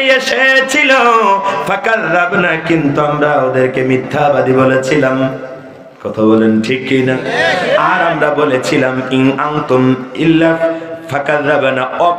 সত্যাধিকারী এসেছিল। ফাঁকার রাবনা কিন্তু আমরা ওদেরকে মিথ্যাবাদী বলেছিলাম। কথা বলেন ঠিক কি না? আর আমরা বলেছিলাম ইং আংতুম ইল্লা ফাঁকার রাবানা অপ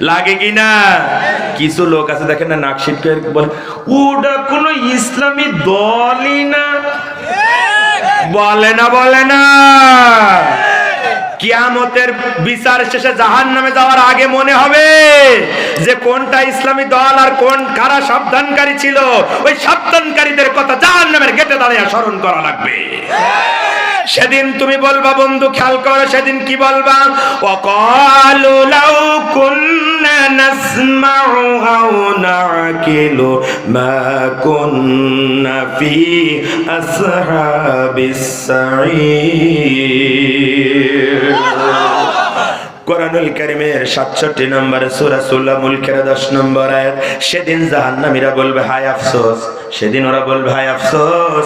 লাগে কি না কিছু লোক আছে, দেখেন না, নাক বলে, ওটা কোনো ইসলামী দলই না। বলে না বলে না। কিয়ামতের বিচার শেষে জাহান নামে যাওয়ার আগে মনে হবে যে কোনটা ইসলামী দল আর কোন কারা সাবধানকারী ছিল। ওই সাবধানকারীদের কথা জাহান নামের গেটে দাঁড়িয়ে স্মরণ করা লাগবে। সেদিন তুমি বলবা, বন্ধু, খেয়াল করো, সেদিন কি বলবা? অকালু লাউ কুন্না নাসমাউ আও نعقل ما كنا في أصحاب السعير কোরআনুল কারিমের সাতষট্টি নম্বর সুরা সুল্লা মুলকের দশ নম্বর আয়াত সেদিন জাহান্নামীরা বলবে হায় আফসোস সেদিন ওরা বলবে হায় আফসোস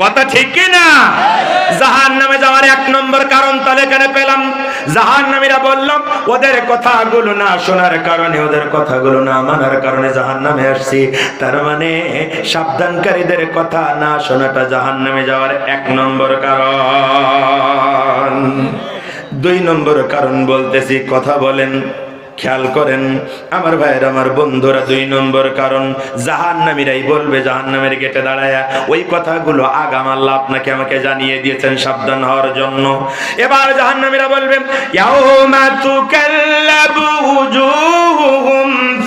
কথা ঠিক না জাহান নামে যাওয়ার এক নম্বর কারণ তাহলে এখানে পেলাম। জাহান নামীরা বললাম ওদের কথাগুলো না শোনার কারণে, ওদের কথাগুলো না মানার কারণে জাহান নামে আসছি। তার মানে সাবধানকারীদের কথা না শোনাটা জাহান নামে যাওয়ার এক নম্বর কারণ। দুই নম্বর কারণ বলতেছি, কথা বলেন। খেয়াল করেন, আমার ভাইয়ের, আমার বন্ধুরা দুই নম্বর কারণ জাহান নামীরাই বলবে জাহান নামের গেটে দাঁড়ায় ওই কথাগুলো আগাম আল্লাহ আপনাকে আমাকে জানিয়ে দিয়েছেন সাবধান হওয়ার জন্য। এবার জাহান নামীরা বলবেন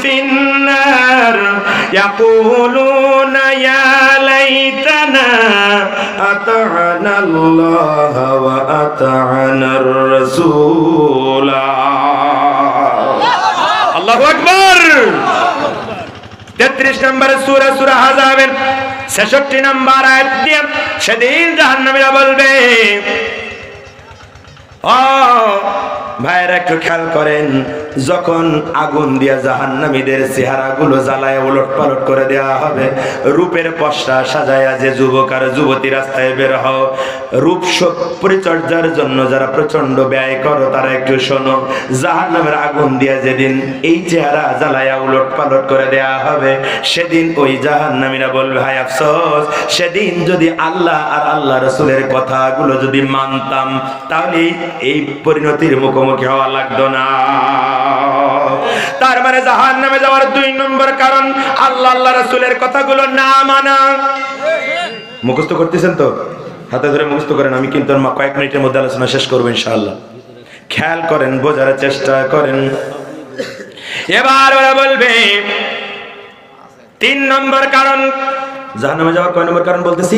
ফিন্নার, ইয়াকুলুনা ইয়া লাইতানা আতা'না আল্লাহ আকবর। তেত্রিশ নম্বর সুরা সুরা 33 নম্বরে সূরা সূরা আযাবের 66 নম্বর আয়াত সেদিন জাহান্নামীরা বলবে, ও ভাইরা একটু খেয়াল করেন যখন আগুন দিয়া জাহান্নামীদের চেহারাগুলো জ্বালায় উলট পালট করে দেওয়া হবে, রূপের পশরা সাজায়া যে যুবক আর যুবতী রাস্তায় বের হও। রূপ পরিচর্যার জন্য যারা প্রচণ্ড ব্যয় করো, তারা একটু শোনো। জাহান্নামের আগুন দিয়া যেদিন এই চেহারা জ্বালায়া উলট পালট করে দেওয়া হবে, সেদিন ওই জাহান্নামীরা বলবে, হায় আফসোস, সেদিন যদি আল্লাহ আর আল্লাহ রসুলের কথাগুলো যদি মানতাম, তাহলে এই পরিণতির মুখোমুখি হওয়া লাগতো না। তার মানে জাহান নামে যাওয়ার দুই নম্বর কারণ আল্লাহ আল্লাহ রসুলের কথাগুলো না মানা। মুখস্থ করতেছেন তো? হাতে ধরে মুখস্থ করেন, আমি কিন্তু কয়েক মিনিটের মধ্যে আলোচনা শেষ করব ইনশাআল্লাহ। খেয়াল করেন, বোঝার চেষ্টা করেন। এবার ওরা বলবে, তিন নম্বর কারণ। জাহান্নামে যাওয়ার কয় নম্বর কারণ বলতেছি?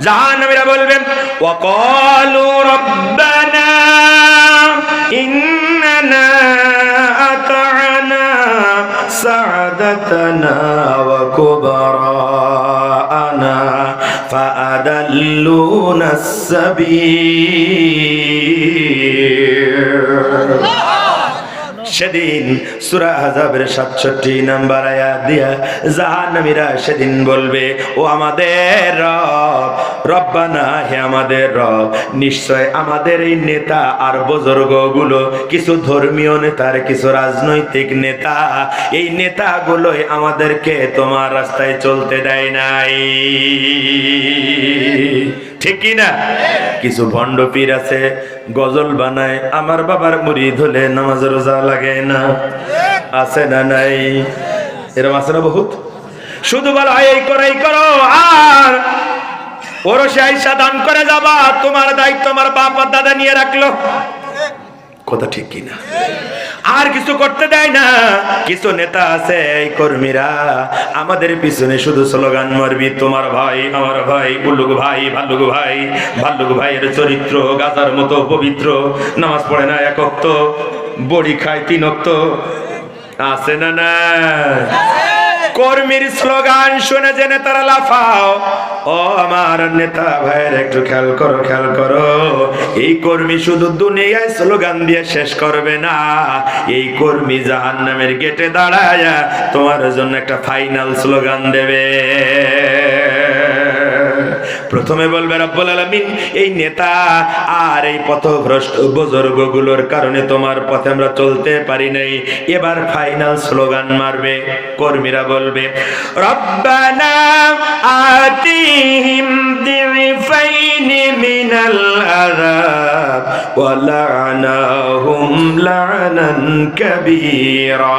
জাহান্নামীরা বলবেন, ওয়াকালু রব্বানা ইন্নানা আতা'না سعدتنا وكبراءنا فأدلونا السبيل. সেদিন সুরা হাজাবের সাতষট্টি নাম্বার আয়াত দিয়া জাহান্নামীরা সেদিন বলবে ও আমাদের রব রব্বানা হে আমাদের রব নিশ্চয় আমাদের এই নেতা আর বুজুর্গগুলো কিছু ধর্মীয় নেতার কিছু রাজনৈতিক নেতা এই নেতাগুলোই আমাদেরকে তোমার রাস্তায় চলতে দেয় নাই। ঠিক কি না কিছু ভণ্ড পীর আছে গজল বানায়, আমার বাবার মুড়ি ধলে নামাজ রোজা লাগে না। আছে না নাই? এরম আছে না বহুত? শুধু বলো এই করো এই করো, আর ওরসে আইসা দান করে যাবা। তোমার দায়িত্ব আমার বাপ দাদা নিয়ে রাখল। কথা ঠিক কিনা? আর কিছু করতে দেয় না। কিছু নেতা আছে এই কর্মীরা। আমাদের পিছনে শুধু স্লোগান, মারবি তোমার ভাই, আমার ভাই উল্লুক ভাই ভাল্লুক ভাই। ভাল্লুক ভাইয়ের চরিত্র গাজার মতো পবিত্র। নামাজ পড়ে না এক অক্ত, বড়ি খায় তিন অক্ত। আছে না না কর্মীর স্লোগান শুনে যে নেতারা লাফাও। ও আমার নেতা ভাইয়ের একটু খেয়াল করো খেয়াল করো। এই কর্মী শুধু দুনিয়ায় স্লোগান দিয়ে শেষ করবে না। এই কর্মী জাহান নামের গেটে দাঁড়ায় তোমার জন্য একটা ফাইনাল স্লোগান দেবে। প্রথমে বলবে রব্বুল আলামিন, এই নেতা আর এই পথভ্রষ্ট বুজুর্গগুলোর কারণে তোমার পথে আমরা চলতে পারি নাই। এবার ফাইনাল স্লোগান মারবে, কর্মীরা বলবে, রব্বানা আতিহিম দিফাইন মিনাল আযাব ওয়া লা'নাহুম লা'নান কাবীরা।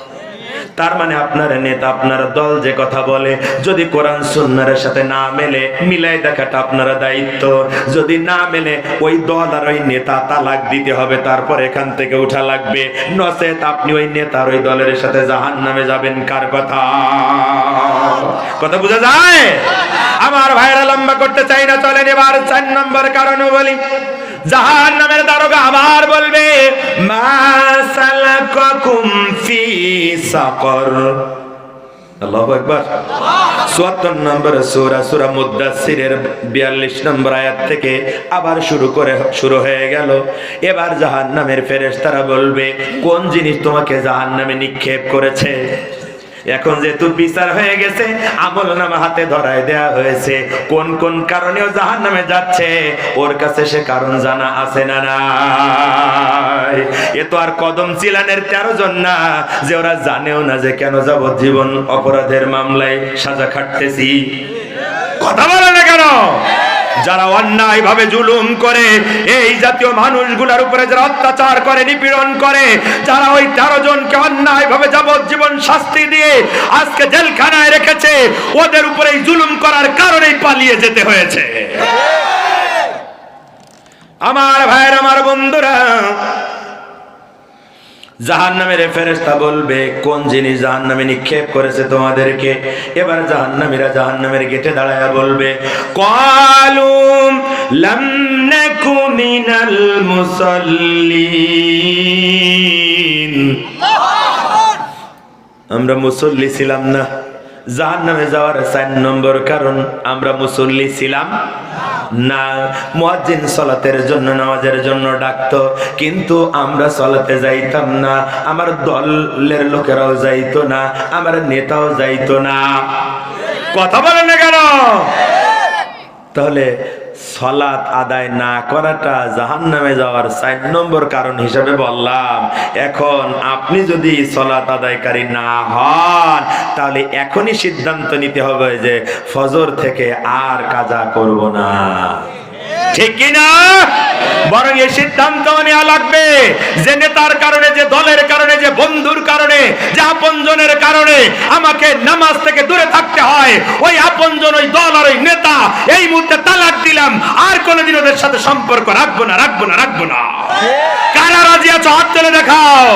তার মানে আপনার নেতা, আপনার দল যে কথা বলে, যদি কোরআন সুন্নারের সাথে না মেলে, মিলাই দেখাটা আপনার দায়িত্ব। যদি না মেলে, ওই দল আর ওই নেতা তালাক দিতে হবে, তারপর এখান থেকে উঠা লাগবে। নচেত আপনি ওই নেতার ওই দলের সাথে জাহান নামে যাবেন, কার কথা? কথা বোঝা যায়? আমার ভাইরা লম্বা করতে চাই না, চলেন এবার চার নম্বর কারণে বলি। জাহান নামের দারোগা আবার বলবে 74 নম্বর সূরা সূরা মুদাসসিরের 42 নম্বর আয়াত থেকে আবার শুরু করে, শুরু হয়ে গেল। এবার বলবে, কোন জিনিস তোমাকে জাহান্নামে নিক্ষেপ করেছে? এখন যেহেতু বিচার হয়ে গেছে, আমল নামা হাতে ধরায় দেয়া হয়েছে। কোন কোন কারণেও জাহান নামে যাচ্ছে, ওর কাছে সে কারণ জানা আছে না নাই। এ তো আর কদম চিলানের তেরো জন না, যে ওরা জানেও না যে কেন যাবজ্জীবন অপরাধের মামলায় সাজা খাটতেছি। কথা বলে না কেন? যারা অন্যায় ভাবে জুলুম করে এই জাতীয় মানুষগুলোর উপরে যারা অত্যাচার করে নিপীড়ন করে যারা ওই তেরো জনকে অন্যায় ভাবে যাবজ্জীবন শাস্তি দিয়ে আজকে জেলখানায় রেখেছে ওদের উপরে এই জুলুম করার কারণেই পালিয়ে যেতে হয়েছে। আমার ভাইয়ের আমার বন্ধুরা জাহান নামের ফেরেস্তা বলবে, কোন জিনিস জাহান নামে নিক্ষেপ করেছে তোমাদেরকে? এবার জাহান নামীরা জাহান নামের গেটে দাঁড়ায় বলবে, কালুম লাম নাকু আমরা মুসল্লি ছিলাম না। জাহান নামে যাওয়ার চার নম্বর কারণ, আমরা মুসল্লি ছিলাম না মুয়াজ্জিন সলাতের জন্য, নামাজের জন্য ডাকতো। কিন্তু আমরা সলাতে যাইতাম না, আমার দলের লোকেরাও যাইতো না, আমার নেতাও যাইতো না। কথা বলেন না কেন? তাহলে সলাত আদায় না করাটা জাহান নামে যাওয়ার চার নম্বর কারণ হিসাবে বললাম। এখন আপনি যদি সলাত আদায়কারী না হন, তাহলে এখনই সিদ্ধান্ত নিতে হবে যে ফজর থেকে আর কাজা করব না। ঠিক কিনা? বরং এই সিদ্ধান্ত নেওয়া লাগবে যে নেতার কারণে, যে দলের কারণে, যে বন্ধুর কারণে, যে আপনজনের কারণে আমাকে নামাজ থেকে দূরে থাকতে হয়। ওই আপনজন, ওই দল আর ওই নেতা, এই মুহূর্তে তালাক দিলাম। আর কোনোদিন ওদের সাথে সম্পর্ক রাখব না রাখব না রাখব না। কারা রাজি আছো? হাত দেখাও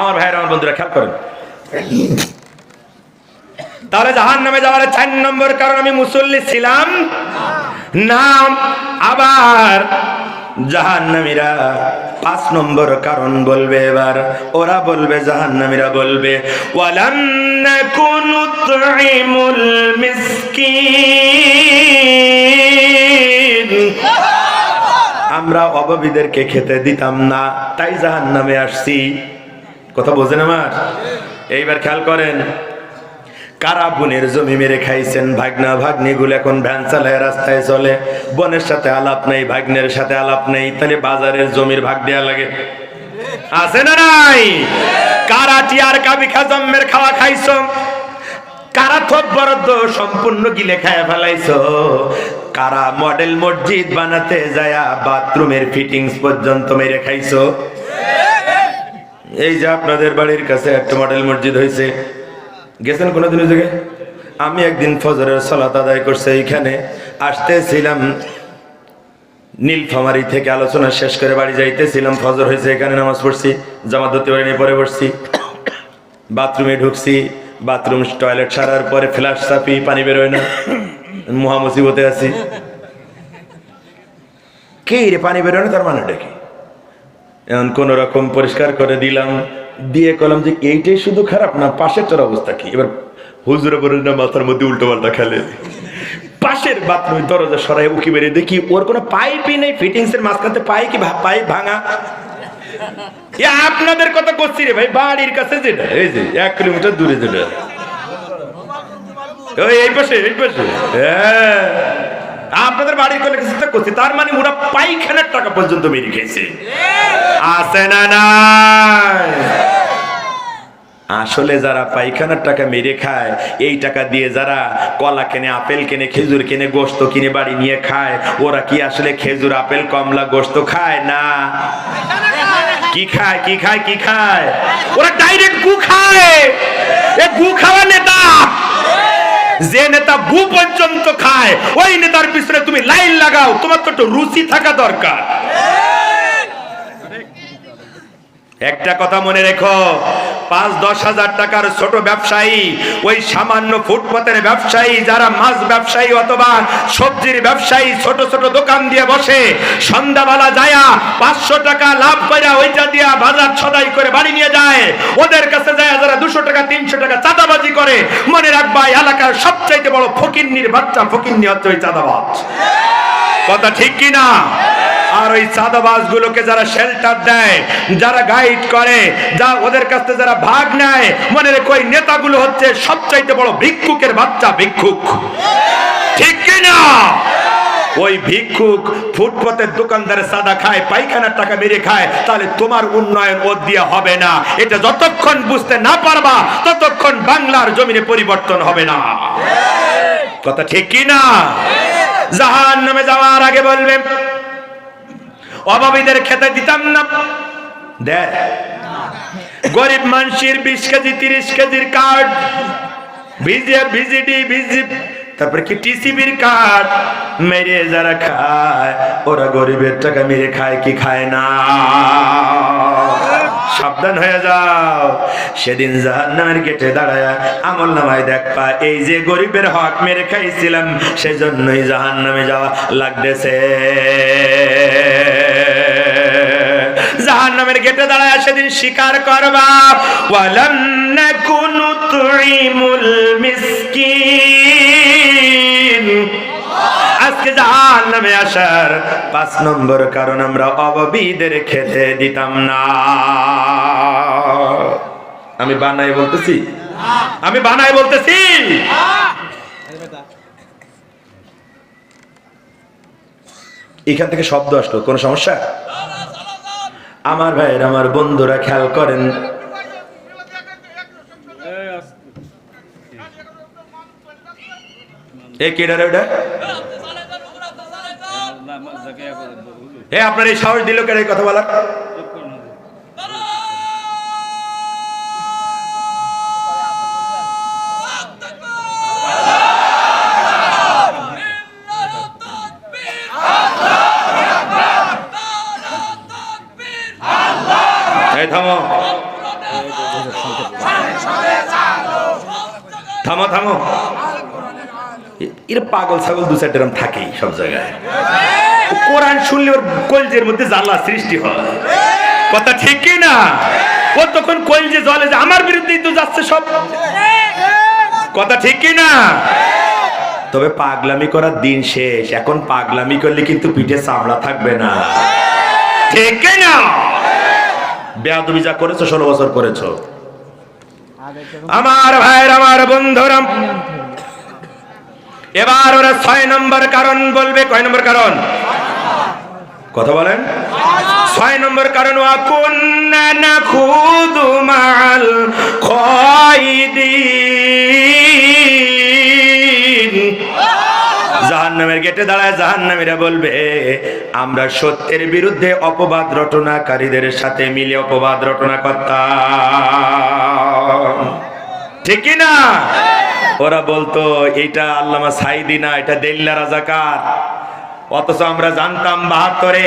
আমার ভাইয়ের আমার বন্ধুরা খেয়াল করেন তাহলে জাহান নামে যাওয়ার চার নম্বর কারণ আমি মুসল্লি ছিলাম। না আবার জাহান্নামীরা পাঁচ নম্বর কারণ বলবে এবার। ওরা বলবে, জাহান্নামীরা বলবে আমরা অভাবীদেরকে খেতে দিতাম না, তাই জাহান্নামে আসছি। কথা বোঝেন আমার? এইবার খেয়াল করেন কারা বোনের জমি মেরে খাইছেন? ভাগনা ভাগ্নিগুলো এখন ভ্যান চালায় রাস্তায় চলে। বোনের সাথে আলাপ নেই, ভাগ্নের সাথে আলাপ নেই। তাহলে বাজারের জমির ভাগ দেয়া লাগে। আছে না নাই? কারা টিয়ার কাবি খাজম্মের খাওয়া খাইছো? কারা থপ বরাদ্দ সম্পূর্ণ গিলে খায় ফেলাইছো? কারা মডেল মসজিদ বানাতে যায়া বাথরুমের ফিটিংস পর্যন্ত মেরে খাইছো? এই যে আপনাদের বাড়ির কাছে একটা মডেল মসজিদ হয়েছে গেছেন কোনোদিন ওই জায়গায় আমি একদিন ফজরের সলাত আদায় করছে এইখানে। আসতেছিলাম নীলফামারি থেকে আলোচনা শেষ করে বাড়ি যাইতেছিলাম। ফজর হয়েছে, এখানে নামাজ পড়ছি, জামাত ধরতে পারিনি পরে পড়ছি বাথরুমে ঢুকছি, বাথরুম টয়লেট সারার পরে ফ্ল্যাশ চাপি, পানি বেরোয় না। মহা আছি। কে রে, পানি বেরোয় না, তার মানেটা কি? এখন কোন রকম পরিষ্কার করে দিলাম। দিয়ে কলাম যে এইটাই শুধু খারাপ না, পাশেরটার অবস্থা কি? এবার হুজুরে বলেন না, মাথার মধ্যে উল্টো পাল্টা খেলে পাশের বাথরুমের দরজা সরাই উকি বেরিয়ে দেখি ওর কোনো পাইপই নেই ফিটিংস এর মাঝখানে পাই কি পাইপ ভাঙা। আপনাদের কথা করছি রে ভাই, বাড়ির কাছে যেটা, এই যে, এক কিলোমিটার দূরে যেটা। এই পাশে এই পাশে হ্যাঁ। আপনাদের বাড়ির কোলে কিছু করছি, তার মানে ওরা পাইখানার টাকা পর্যন্ত মেরে খেয়েছে। আছে না আসলে যারা পায়খানার টাকা মেরে খায়, এই টাকা দিয়ে যারা কলা কেনে, আপেল কেনে, খেজুর কেনে, গোস্ত কিনে বাড়ি নিয়ে খায়, ওরা কি আসলে খেজুর, আপেল, কমলা, গোস্ত খায় না? কি খায় কি খায় কি খায়? ওরা ডাইরেক্ট গু খায়। গু খাওয়া নেতা। যে নেতা ভূ পর্যন্ত খায় ওই নেতার পিছনে তুমি লাইন লাগাও। তোমার তো একটু রুচি থাকা দরকার। একটা কথা মনে রেখো পাঁচ, দশ হাজার টাকার ছোট ব্যবসায়ী, ওই সামান্য ফুটপাতের ব্যবসায়ী, যারা মাছ ব্যবসায়ী অথবা সবজির ব্যবসায়ী, ছোট ছোট দোকান দিয়ে বসে সন্ধ্যাবেলা যায়া পাঁচশো টাকা লাভ করে ওইটা দিয়া বাজার ছদাই করে বাড়ি নিয়ে যায়। ওদের কাছে যায় যারা দুশো টাকা, তিনশো টাকা চাঁদাবাজি করে। মনে রাখবা এলাকার সবচাইতে বড় ফকিন্নির বাচ্চা ফকিন্নি হচ্ছে ওই চাঁদাবাজ। কথা ঠিক কি না আর ওই চাঁদাবাজ গুলোকে যারা শেল্টার দেয়, যারা গাইড করে, যা ওদের কাছ থেকে যারা ভাগ নেয়, মনে রেখো ওই নেতাগুলো হচ্ছে সবচাইতে বড় ভিক্ষুকের বাচ্চা, ভিক্ষুক। ঠিক কি না? ওই ভিক্ষুক ফুটপথের দোকানদারে সাদা খায়, পায়খানার টাকা মেরে খায়, তাহলে তোমার উন্নয়ন ও দিয়ে হবে না। এটা যতক্ষণ বুঝতে না পারবা, ততক্ষণ বাংলার জমিনে পরিবর্তন হবে না। কথা ঠিক কি না? জাহান নামে যাওয়ার আগে বলবে অভাবীদের খেতে দিতাম না। গরিব মানুষের বিশ কেজি, তিরিশ কেজির কার্ড সাবধান হয়ে যাও। সেদিন জাহান নামের গেটে দাঁড়ায় আমল নামায় এই যে গরিবের হক মেরে খাইছিলাম, সেজন্যই জাহান নামে যাওয়া লাগতেছে। জাহান নামের গেটে দাঁড়ায় সেদিন স্বীকার করবা। আজকে জাহান নামে আসার পাঁচ নম্বর কারণ আমরা অভাবীদের খেতে দিতাম না। আমি বানাই বলতেছি? আমি বানাই বলতেছি? এখান থেকে শব্দ আসলো, কোনো সমস্যা? আমার ভাইয়ের আমার বন্ধুরা খেয়াল করেন। আপনার এই সাহস দিল কেন এই কথা বলার? থামো। এর পাগল ছাগল দু চারটে এরম থাকেই সব জায়গায়। কোরআন শুনলে ওর কলজের মধ্যে জ্বালা সৃষ্টি হয়। কথা ঠিক না? ও তখন কলজে জলে যে আমার বিরুদ্ধেই তো যাচ্ছে সব। কথা ঠিক না? তবে পাগলামি করার দিন শেষ। এখন পাগলামি করলে কিন্তু পিঠে চামড়া থাকবে না। ঠিক না? বেয়াদবি যা করেছ, ষোলো বছর করেছ। আমার ভাইয়ের, আমার বন্ধুরা। এবার ওরা ছয় নম্বর কারণ বলবে। কয় নম্বর কারণ? কথা বলেন। ছয় নম্বর কারণ খুদুমাল খায়দিন জাহান্নামের গেটে দাঁড়ায় জাহান্নামীরা বলবে, আমরা সত্যের বিরুদ্ধে অপবাদ রটনাকারীদের সাথে মিলে অপবাদ রটনা করতাম ঠিক না? ওরা বলতো এটা আল্লামা সাইদি না, এটা দেল্লা রাজাকার। অথচ আমরা জানতাম বাহাত্তরে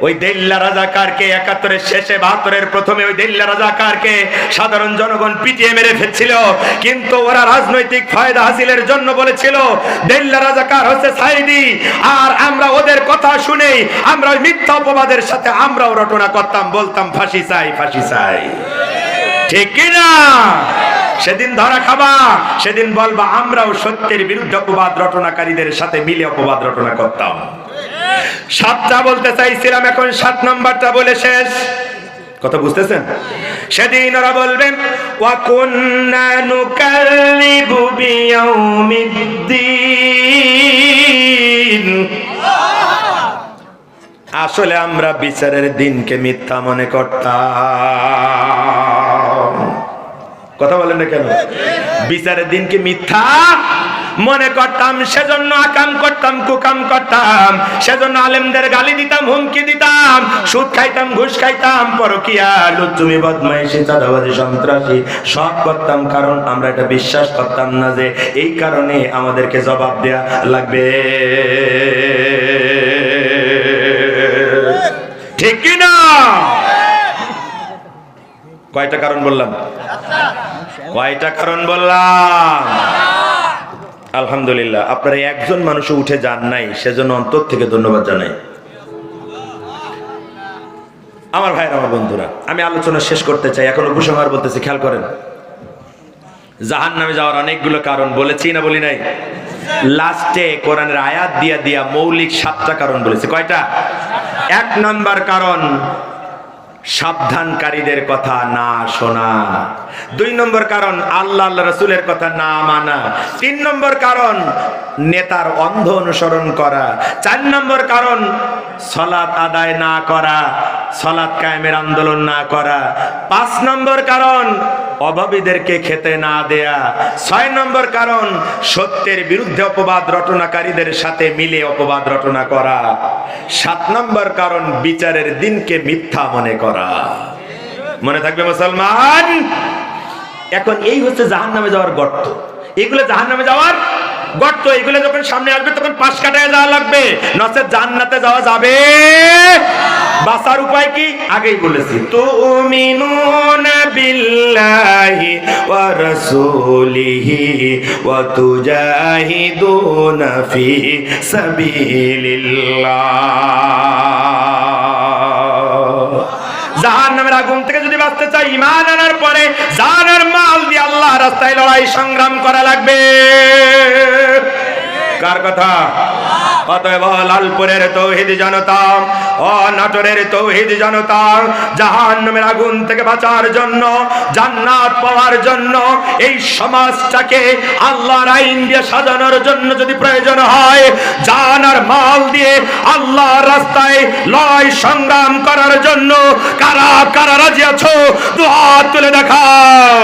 ওই দেল্লা রাজাকারকে একাত্তরের শেষে বাহাত্তরের প্রথমে ওই দেল্লা রাজাকারকে সাধারণ জনগণ পিটিয়ে মেরে ফেলছিল। কিন্তু ওরা রাজনৈতিক ফায়দা হাসিলের জন্য বলেছিল, দেল্লা রাজাকার হচ্ছে সাইদি আর আমরা ওদের কথা শুনেই আমরা ওই মিথ্যা অপবাদের সাথে আমরাও রটনা করতাম, বলতাম, ফাঁসি চাই ফাঁসি চাই। ঠিক কি না? সেদিন ধরা খাবা, সেদিন বলবা, আমরাও সত্যের বিরুদ্ধে অপবাদ রটনাকারীদের সাথে মিলে অপবাদ রটনা করতাম। সাতটা বলতে চাইছিলাম, এখন সাত নাম্বারটা বলে শেষ। কথা বুঝতেছেন? সেদিন ওরা বলবেন আসলে আমরা বিচারের দিনকে মিথ্যা মনে করতাম। কথা বলেন না কেন? বিচারের দিনকে মিথ্যা মনে করতাম, সেজন্য আকাম করতাম, কুকাম করতাম। সেজন্য আলেমদের গালি দিতাম, হুমকি দিতাম। সুদ খাইতাম, ঘুষ খাইতাম, পরকিয়া লুচ্চুমি বদমাইশি, চাঁদাবাজি, সন্ত্রাসী, সব করতাম, কারণ আমরা এটা বিশ্বাস করতাম না যে এই কারণে আমাদেরকে জবাব দেয়া লাগবে। ঠিক না? কয়টা কারণ বললাম? কয়টা কারণ বললাম? আলহামদুলিল্লাহ, আপনারা একজন মানুষ উঠে যান নাই, সেজন্য অন্তর থেকে ধন্যবাদ জানাই। আমার ভাইয়ের আমার বন্ধুরা, আমি আলোচনা শেষ করতে চাই, এখন উপসংহার বলতেছি, খেয়াল করেন। জাহান নামে যাওয়ার অনেকগুলো কারণ বলেছি না বলি নাই? লাস্টে কোরআনের আয়াত দিয়া দিয়া মৌলিক সাতটা কারণ বলেছে। কয়টা? এক নাম্বার কারণ সাবধানকারীদের কথা না শোনা। দুই নম্বর কারণ, আল্লাহ রসুলের কথা না মানা। তিন নম্বর কারণ, নেতার অন্ধ অনুসরণ করা। চার নম্বর কারণ, সলাৎ আদায় না করা, সলাৎ কায়েমের আন্দোলন না করা। পাঁচ নম্বর কারণ অভাবীদেরকে খেতে না দেয়া। ছয় নম্বর কারণ, সত্যের বিরুদ্ধে অপবাদ রটনাকারীদের সাথে মিলে অপবাদ রটনা করা। সাত নম্বর কারণ, বিচারের দিনকে মিথ্যা মনে করা। মনে থাকবে মুসলমান? এখন এই হচ্ছে জাহান নামে যাওয়ার গর্ত। এগুলো জাহান নামে যাওয়ার গর্ত, এগুলো যখন সামনে আসবে, তখন পাশ কাটায় যাওয়া লাগবে। নচেত জান্নাতে যাওয়া যাবে। বাঁচার উপায় কি? আগেই বলেছি। তুমিনুনা বিল্লাহি ওয়া রাসূলিহি ওয়া তুজাহিদুনা ফি সাবিলিল্লাহ। জাহান নামের আগুন থেকে যদি বাঁচতে চাই ইমান আনার পরে জাহানের মাল দিয়ে আল্লাহ রাস্তায় লড়াই সংগ্রাম করা লাগবে। কার কথা? অতএব লালপুরের তৌহিদ জনতা, ও নাটোরের তৌহিদ জনতা জাহান নামের আগুন থেকে বাঁচার জন্য, জান্নাত পাওয়ার জন্য, এই সমাজটাকে আল্লাহর আইন দিয়ে সাজানোর জন্য যদি প্রয়োজন হয়, জান আর মাল দিয়ে আল্লাহর রাস্তায় লড়াই সংগ্রাম করার জন্য কারা কারা রাজি আছো? দু হাত তুলে দেখাও।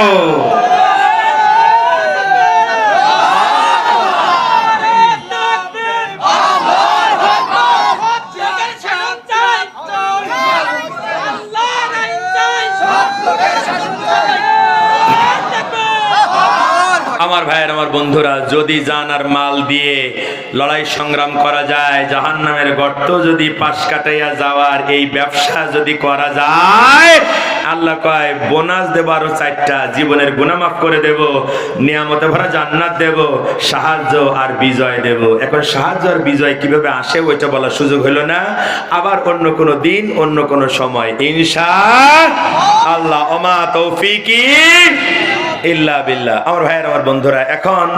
আমার ভাইয়ের, আমার বন্ধুরা, যদি জান আর মাল দিয়ে লড়াই সংগ্রাম করা যায় জাহান নামের গর্ত যদি পাশ কাটাইয়া যাওয়ার, এই ব্যবসা যদি করা যায়, আল্লাহ কয়, বোনাস দেব আরও চারটা, জীবনের গুনামাফ করে দেব, নিয়ামতে ভরা জান্নাত দেব, সাহায্য আর বিজয় দেব। এখন সাহায্য আর বিজয় কীভাবে আসে, ওইটা বলার সুযোগ হলো না। আবার অন্য কোনো দিন, অন্য কোনো সময়। ইনশা আল্লাহ, ওমা তৌফিকি ইল্লা বিল্লাহ। আমার ভাইয়ের আমার বন্ধুরা এখন